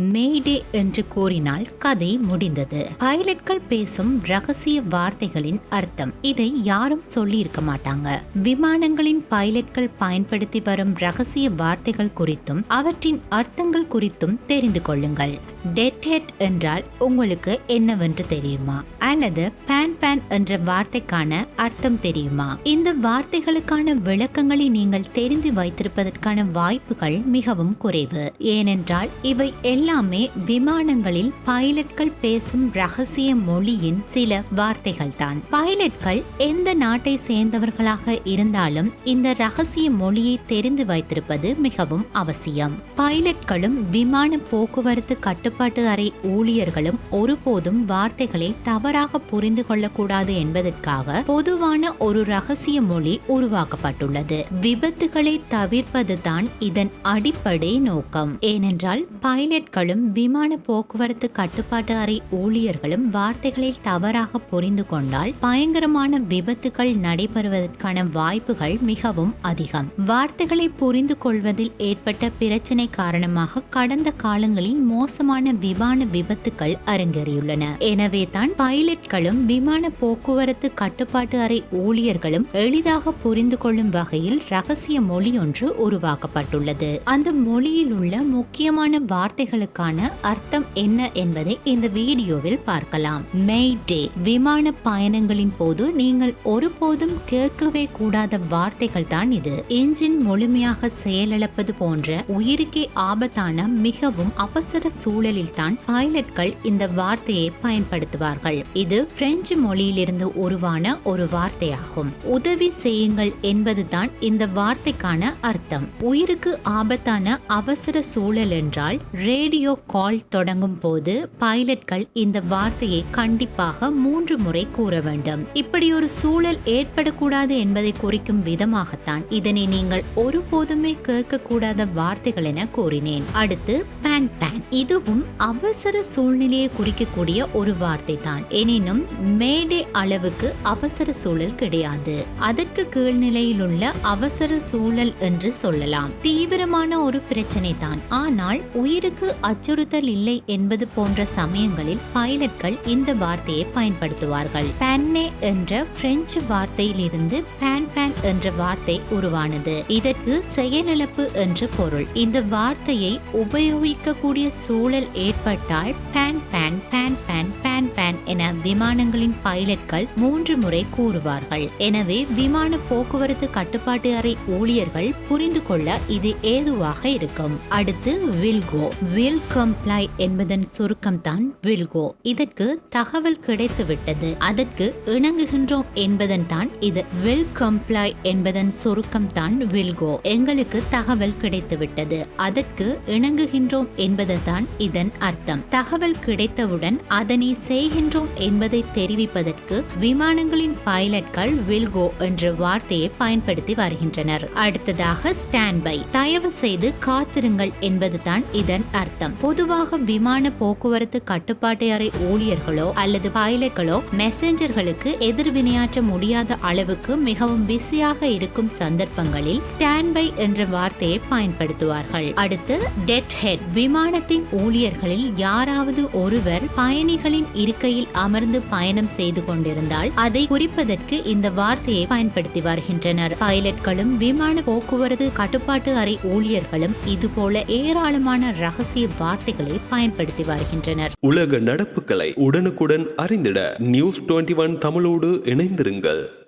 மேடே என்று கூறினால் கதை முடிந்தது. பைலட்கள் பேசும் ரகசிய வார்த்தைகளின் அர்த்தம். இதை யாரும் சொல்லி இருக்க மாட்டாங்க. விமானங்களின் பைலட்கள் பயன்படுத்தி வரும் ரகசிய வார்த்தைகள் குறித்தும் அவற்றின் அர்த்தங்கள் குறித்தும் தெரிந்து கொள்ளுங்கள். டெட் ஹெட் என்றால் உங்களுக்கு என்னவென்று தெரியுமா? அல்லது பேன் பேன் என்ற வார்த்தைக்கான அர்த்தம் தெரியுமா? இந்த வார்த்தைகளுக்கான விளக்கங்களை நீங்கள் தெரிந்து வைத்திருப்பதற்கான வாய்ப்புகள் மிகவும் குறைவு. ஏனென்றால் இவை எல்லாமே விமானங்களில் பைலட்கள் பேசும் ரகசிய மொழியின் சில வார்த்தைகள் தான் பைலட்கள் எந்த நாட்டை சேர்ந்தவர்களாக இருந்தாலும் இந்த ரகசிய மொழியை தெரிந்து வைத்திருப்பது மிகவும் அவசியம். பைலட்களும் விமான போக்குவரத்து கட்டுப்பாட்டு அறை ஊழியர்களும் ஒருபோதும் வார்த்தைகளை தவறாக புரிந்து கொள்ளக்கூடாது என்பதற்காக பொதுவான ஒரு ரகசிய மொழி உருவாக்கப்பட்டுள்ளது. விபத்துகளை தவிர்ப்பது தான் இதன் அடிப்படை நோக்கம். ஏனென்றால் பைலட்கள் மக்களும் விமான போக்குவரத்து கட்டுப்பாட்டு அறை ஊழியர்களும் வார்த்தைகளில் தவறாக புரிந்து கொண்டால் பயங்கரமான விபத்துகள் நடைபெறுவதற்கான வாய்ப்புகள் மிகவும் அதிகம். வார்த்தைகளை புரிந்து கொள்வதில் ஏற்பட்ட பிரச்சனை காரணமாக கடந்த காலங்களில் மோசமான விமான விபத்துகள் அரங்கேறியுள்ளன. எனவே தான் பைலட்களும் விமான போக்குவரத்து கட்டுப்பாட்டு அறை ஊழியர்களும் எளிதாக புரிந்து கொள்ளும் வகையில் ரகசிய மொழி ஒன்று உருவாக்கப்பட்டுள்ளது. அந்த மொழியில் உள்ள முக்கியமான வார்த்தைகளுக்கு வார்த்தைகளுக்கான அர்த்தம் என்ன என்பதை இந்த வீடியோவில் பார்க்கலாம். மெய் டே விமான பயணங்களின் போது நீங்கள் ஒருபோதும் கேட்கவே கூடாத வார்த்தைகள் தான் இது. என்ஜின் முழுமையாக செயலிழப்பது போன்ற உயிருக்கே ஆபத்தான மிகவும் அவசர சூழலில் தான் பைலட்கள் இந்த வார்த்தையை பயன்படுத்துவார்கள். இது பிரெஞ்சு மொழியிலிருந்து உருவான ஒரு வார்த்தையாகும். உதவி செய்யுங்கள் என்பதுதான் இந்த வார்த்தைக்கான அர்த்தம். உயிருக்கு ஆபத்தான அவசர சூழல் என்றால் ரேடியோ கால் தொடங்கும் போது பைலட்கள் இந்த வார்த்தையை கண்டிப்பாக மூன்று முறை கூற வேண்டும். இப்படி ஒரு சூழல் ஏற்படக்கூடாது என்பதை குறிக்கும் விதமாகத்தான் இதனை நீங்கள் ஒருபோதுமே கேட்கக்கூடாத வார்த்தைகள் என கூறினேன். அடுத்து பேன் பேன் இதுவும் அவசர சூழ்நிலையை குறிக்கக்கூடிய ஒரு வார்த்தை தான் எனினும் மேடை அளவுக்கு அவசர சூழல் கிடையாது. அதற்கு கீழ்நிலையில் உள்ள அவசர சூழல் என்று சொல்லலாம். தீவிரமான ஒரு பிரச்சனை தான் ஆனால் உயிருக்கு அச்சுறுத்தல் இல்லை என்பது போன்ற சமயங்களில் பைலட்கள் இந்த வார்த்தையை பயன்படுத்துவார்கள். பேன்னே என்ற பிரெஞ்சு வார்த்தையிலிருந்து பேன் பேன் என்ற வார்த்தை உருவானது. இதற்கு செயலிழப்பு என்று பொருள். இந்த வார்த்தையை உபயோகிக்கக்கூடிய சூழல் ஏற்பட்டால் pan pan pan pan pan pan என விமானங்களின் பைலட்கள் மூன்று முறை கூறுவார்கள். எனவே விமான போக்குவரத்து கட்டுப்பாட்டு அறை ஊழியர்கள் புரிந்து கொள்ள இது ஏதுவாக இருக்கும். அடுத்து வில்கோ வில் வில் கம்ப்ளை என்பதன் சுருக்கம்தான் வில்கோ இதற்கு தகவல் கிடைத்துவிட்டது. அதற்கு இணங்குகின்றோம் என்பதன் தான் இது வில் கம்ப்ளை என்பதன் சுருக்கம் தான் வில்கோ எங்களுக்கு தகவல் கிடைத்துவிட்டது. அதற்கு இணங்குகின்றோம் என்பதுதான் இதன் அர்த்தம். தகவல் கிடைத்தவுடன் அதனை செய்கின்றோம் என்பதை தெரிவிப்பதற்கு விமானங்களின் பைலட்கள் வில்கோ என்ற வார்த்தையை பயன்படுத்தி வருகின்றனர். அடுத்ததாக ஸ்டாண்ட் பை தயவு செய்து காத்திருங்கள் என்பதுதான் இதன் அர்த்தம். அர்த்தம். பொதுவாக விமான போக்குவரத்து கட்டுப்பாட்டு அறை ஊழியர்களோ அல்லது பைலட்களோ மெசஞ்சர்களுக்கு எதிர்வினையாற்ற முடியாத அளவுக்கு மிகவும் பிஸியாக இருக்கும் சந்தர்ப்பங்களில் ஸ்டாண்ட் பை என்ற வார்த்தையை பயன்படுத்துவார்கள். அடுத்து டெட் ஹெட் விமானத்தின் ஊழியர்களில் யாராவது ஒருவர் பயணிகளின் இருக்கையில் அமர்ந்து பயணம் செய்து கொண்டிருந்தால் அதை குறிப்பதற்கு இந்த வார்த்தையை பயன்படுத்தி வருகின்றனர். பைலட்களும் விமான போக்குவரத்து கட்டுப்பாட்டு அறை ஊழியர்களும் இதுபோல ஏராளமான ரகசிய வார்த்தைகளை பயன்படுத்தி வருகின்றனர். உலக நடப்புகளை உடனுக்குடன் அறிந்திட நியூஸ் டுவெண்ட்டி ஒன் தமிழோடு இணைந்திருங்கள்.